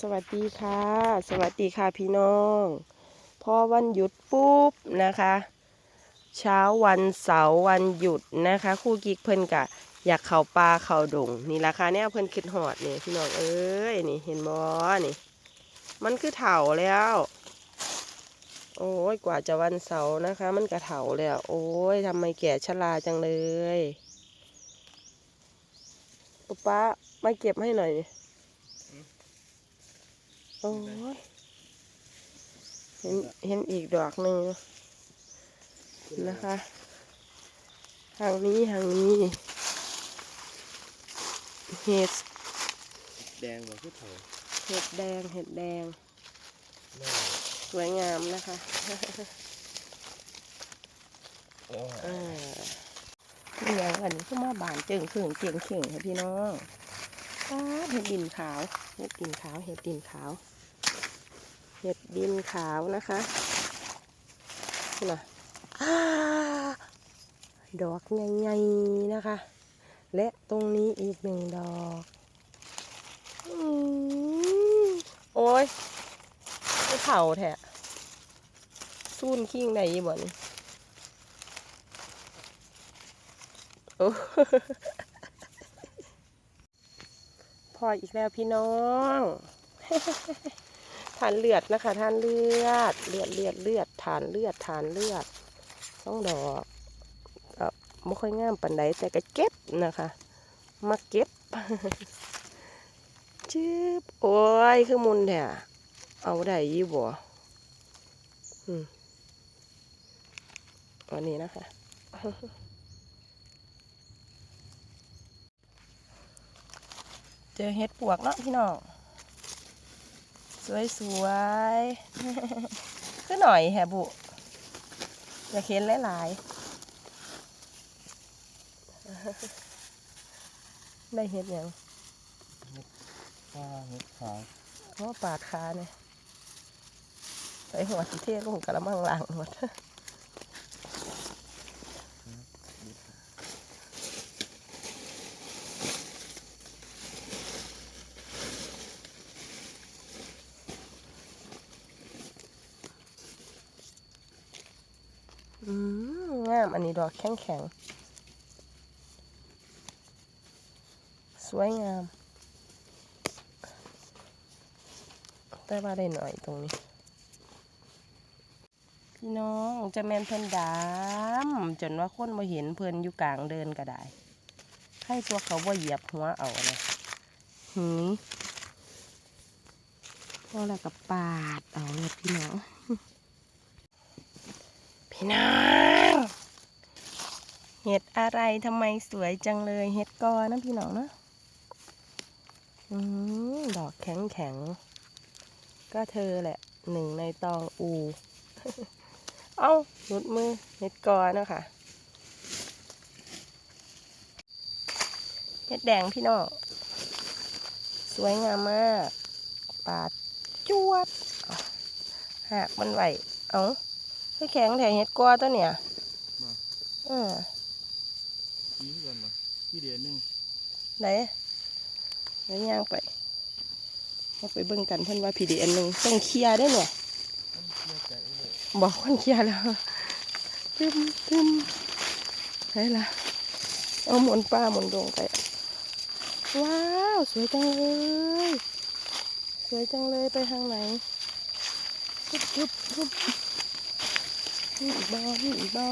สวัสดีค่ะ สวัสดีค่ะพี่น้องพอวันหยุดปุ๊บนะคะ เช้าวันเสาร์วันหยุดนะคะ คู่กิ๊กเพิ่นกะอยากเข้าป่าเข้าดงนี่ราคาเนี่ยเพิ่นคิดหอดนี่พี่น้องเอ้ยนี่เห็นบ่นี่ มันคือเถาแล้ว โอ้ยกว่าจะวันเสาร์นะคะ มันกระเถาแล้ว โอ้ยทำไมแก่ชราจังเลยป๊าป๊ามาเก็บให้หน่อยดิ โอ้ยเห็นเห็นอีกดอกหนึ่งนะคะทางนี้ทางนี้นี่เห็ดแดงกว่าคือเถาเห็ดแดงเห็ดแดงแม่สวยงามนะคะโอ้อ่านี่อย่างอันนี้ก็มาบานเจิงเข่งเจียงเข่งค่ะพี่น้องอ้าเห็ดดินขาว เห็ดดินขาว เห็ดดินขาว เห็ดดินขาวนะคะน่ะดอกใหญ่ๆนะคะ และตรงนี้อีกหนึ่งดอกอโอ้ยไม่เผาแท้ซูนขิ้งไหนบ่นโอ้พออีกแล้วพี่น้อง ทานเลือดนะคะทานเลือดเลือดเลือดเลือดทานเลือดทานเลือดต้องดอกก็ไม่ค่อยงามปันใดแต่ก็เก็บนะคะมาเก็บจืบโอ้ยคือมุนแท้เอาได้ยี่บ่อืมวันนี้นะคะเจอเห็ดปวกเนาะพี่น้อง สวยสวยๆก็หน่อยแฮบุอยากเห็นหลายๆได้เห็ดหยังฟ้าเห็ดขาวเพราะว่าปาดขาเนี่ยใส่หัวสีเทศลงกระมังล่างหมด งามอันนี้ดอกแข็งแข็งสวยงาม แต่ว่าได้หน่อยตรงนี้ พี่น้องจะแมนเพิ่นดำจนว่าคนมาเห็นเพิ่นอยู่กลางเดินก็ได้ให้ตัวเขาว่าเหยียบหัวเอาเลยหืมพอแล้วก็ปาดเอาเลยพี่น้อง พี่น้องเห็ดอะไรทำไมสวยจังเลยเห็ดกอนะพี่น้องนะอืมดอกแข็งแข็งก็เธอแหละหนึ่งในตองอู เอ้าหลุดมือเห็ดกอนะคะเห็ดแดงพี่น้องสวยงามมาก ปาดจวดเอาหักมันไหวเอา คือแข็งแถเห็ดกอตัวเนี่ยเออชี้กันมาที่เดียวหนึงไหนไหนย่างไปเราไปเบิ่งกันเพิ่นว่าพีดีอันหนึ่งต้องเคลียร์ได้เนี่ยมันเชื่อใจเลยบอกคนเคลียร์แล้วตึมตึมไหนล่ะเอาหมุนป้าหมุนดวงไป ว้าว สวยจังเลย สวยจังเลยไปทางไหนปุ๊บปุ๊บปุ๊บ นี่อีกบอนี่อีกบอ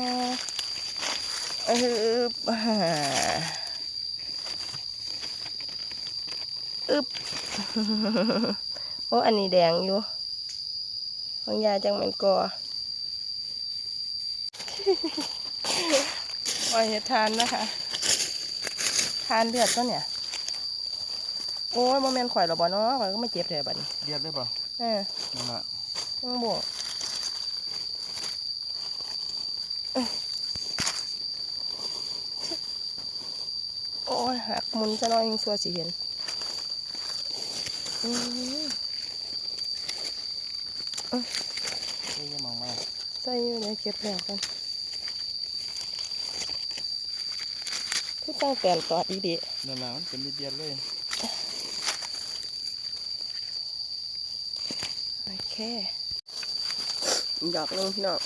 เอออ่าอึบโอ้อันนี้แดงอยู่ ของยาจังมันกอปล่อยเห็ดทานนะคะทานเลือดก็เนี่ย โอ้ยโมเมนข่อยหรอบอเนาะข่อยก็ไม่เจ็บเลยบัดนี้เดียดได้ป่ะเออนั่นละต้องบวกเอ้ยโอ้ ยหักหมุนจะน้อยยิงสัวสิเห็นอืมเอ้ยอยังมองมาใส่อยู่ในเก็บแล้วกันคือตั้งแต่ตอดอีดีนั่นละมันเป็นเดียดๆเลยหยอกลงพี่น้อง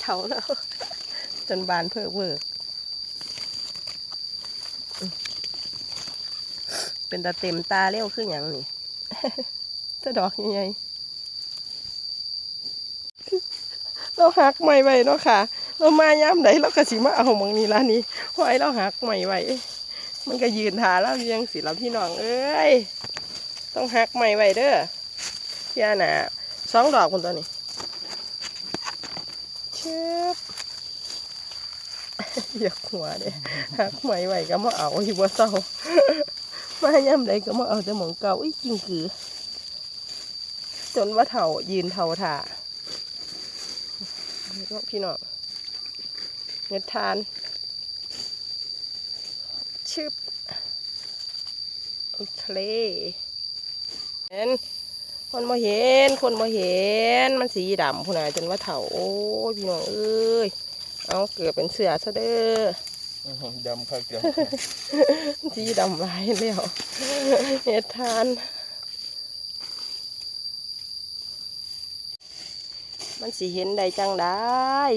เฉาแล้ว จนบานเพ้อเวอร์อืม เป็นตาเต็มตาเร็วขึ้นอย่างนี้จะดอกยังไงเราหักไม่ไหวเนาะค่ะ เรามาย้ำไหนเราก็สิมาเอาหมองนี้ละนี่หอยเราหักไม่ไหวมันก็ยืนหาเราอยู่ยังสิเราพี่น้องเอ้ยต้องหักไม่ไหวเด้อเที่ยหนาสองดอกคนตัวนี้เชิบอยากหัวเด้หักไม่ไหวก็มาเอาอยู่บ่เศร้า มาย้ำไหนก็มาเอาแต่หมองเก่าอุ้ยจริงคือ จนว่าเถายืนเถาถ่าพี่น้องเน็ดทาน ชึบโอเคเห็นคนมาเห็น คนมาเห็น มันสีดำพุ่นน่ะจนว่าเถาโอ้ยพี่น้องเอ้ย เอาเกือบเป็นเสือซะเด้อ ดำค่ะเกือบสีดำหลายแล้วเน็ดทาน มันสีเห็นได้จังได้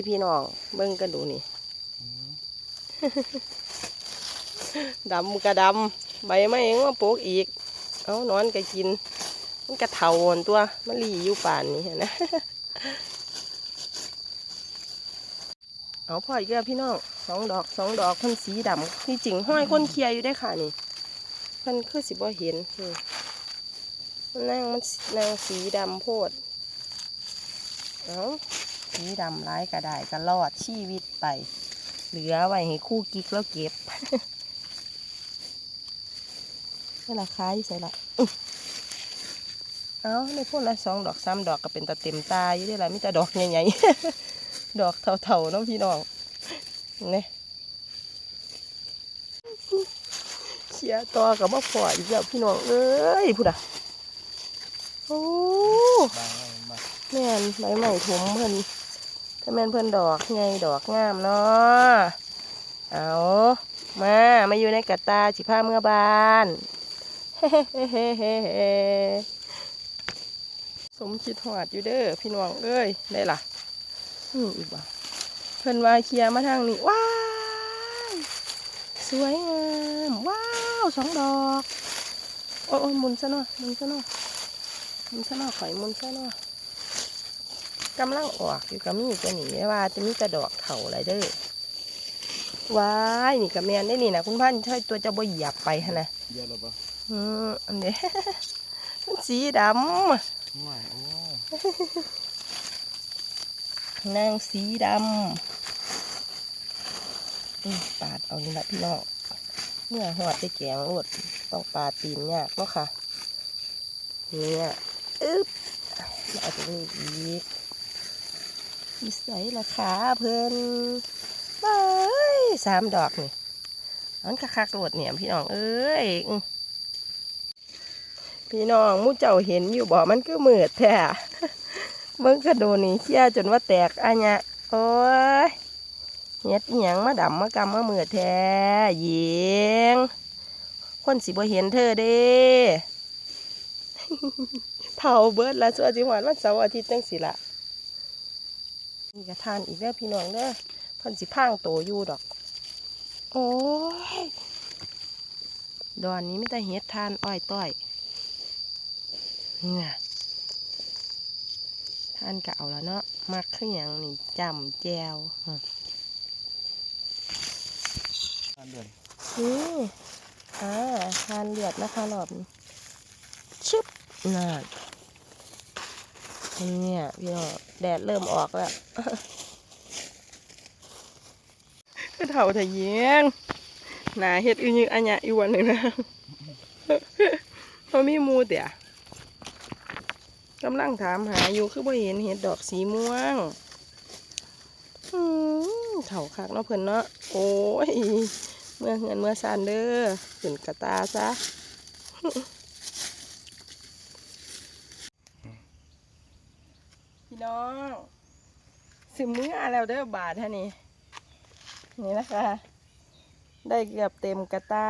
พี่น้อง เบิ่งกันดูนี่ดำกระดำใบไม้เองว่าปลูกอีก เอานอนก็กิน มันกระเทาอ่อนตัว มันหลีอยู่ป่านนี้เห็นนะ เอาพออีกแล้วพี่น้อง สองดอกสองดอกคนสีดำที่จริงห้อยคนเคลียอยู่ได้ค่ะนี่มันคือสิบ่เห็นนี่มันนั่งมันนางสีดำโพดเอาสีดำร้ายก็ได้ก็รอดชีวิตไป เหลือไว้ให้คู่กิ๊กแล้วเก็บนี่ราคาอยู่ใส่ละอื้อเอาในพวกละสองดอกสามดอกก็เป็นตาเต็มตาอยู่ได้ละมีแต่ดอกใหญ่ๆดอกเท่าๆน้องพี่น้อง เนี่ยเชียร์ต่อกับมาพออีกแล้วพี่น้องเอ้ยพูดอะโอ้แม่นใบใหม่ถมเพิ่นถ้าแม่นเพิ่นดอกไงดอกงามเนาะเอามามาอยู่ในกระตาสิผ้าเมื่อบานเฮ้เฮ้เฮ้สมคิดหอดอยู่เด้อพี่น้องเอ้ยได้ล่ะอืมอีกบ่ พิ่นว่าเคลียร์มาทางนี้ว้ายสวยงามว้าวสองดอกโอ้ยโอ้ยหมุนซะเนาะหมุนซะเนาะหมุนซะเนาะข่อยหมุนซะเนาะกำลังออกอยู่กับมีตัวนี้ว่าจะมีกระดอกเข่าอะไรเด้อว้ายนี่กับแมนได้นี่นะคุณพันใช่ตัวจะบ่เหยียบไปฮะนะเยอะแล้วปะอืมอันเด้มันสีดไม่โอ้ำ นางสีดำปาดเอานี่ละพี่น้องเมื่อหอดไปแกงรดต้องปาดตีนยากเนาะค่ะเนี่ยอึ๊บเอาตรงนี้อีกนิสัยราคาเพิ่นไปสามดอกนี่อันคักๆโหลดเนี่ยพี่น้องเอ้ยพี่น้องมูเจ้าเห็นอยู่บ่มันก็มืดแท้ เบิ่งกระโดนนี่เชี่ยจนว่าแตกอันเนี้ยโอ้ยเฮ็ดหยังมาดำมากำมามืดแท้หญิงคนสิบ่เห็นเธอเด้เท่าเบิดละส่วนสิหวานวันเสาร์อาทิตย์จังสิละนี่กระทานอีกแล้วพี่น้องเด้อพันสิพางโตอยู่ดอก โอ้ย ดอนนี้ไม่แต่เฮ็ดทานอ้อยต้อยเนี่ย ทานกะเอาแล้วเนาะมักขึ้นอหย่างนี่จำแจวฮะทานเดือนนี่อ่าทานเลือดนะคะรอบนี้ชึบนั่นเนี่ยพี่น้องแดดเริ่มออกแล้วคือเถ่าทะเยียงหนาเฮ็ดอีนึงอันยะอีกวันหนึ่งนะเพราะมีหมูเตี่ย กำลังถามหาอยู่คือบ่เห็นเห็ดดอกสีม่วงเถ่าคักเนาะเพิ่นเนาะ โอ้ย เมื่อเงินเมื่อซานเด้อขึ้นกระตาซะพี่น้องสิมื้อแล้วเด้อบาทท่านี่นี่นะคะ ได้เกือบเต็มกระตา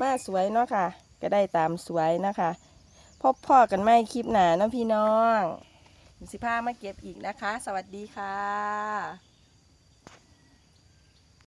มาสวยเนาะค่ะ ก็ได้ตามสวยนะคะ พบพ่อกันไม่คลิปหนาเนาะพี่น้อง สิพามาเก็บอีกนะคะ สวัสดีค่ะ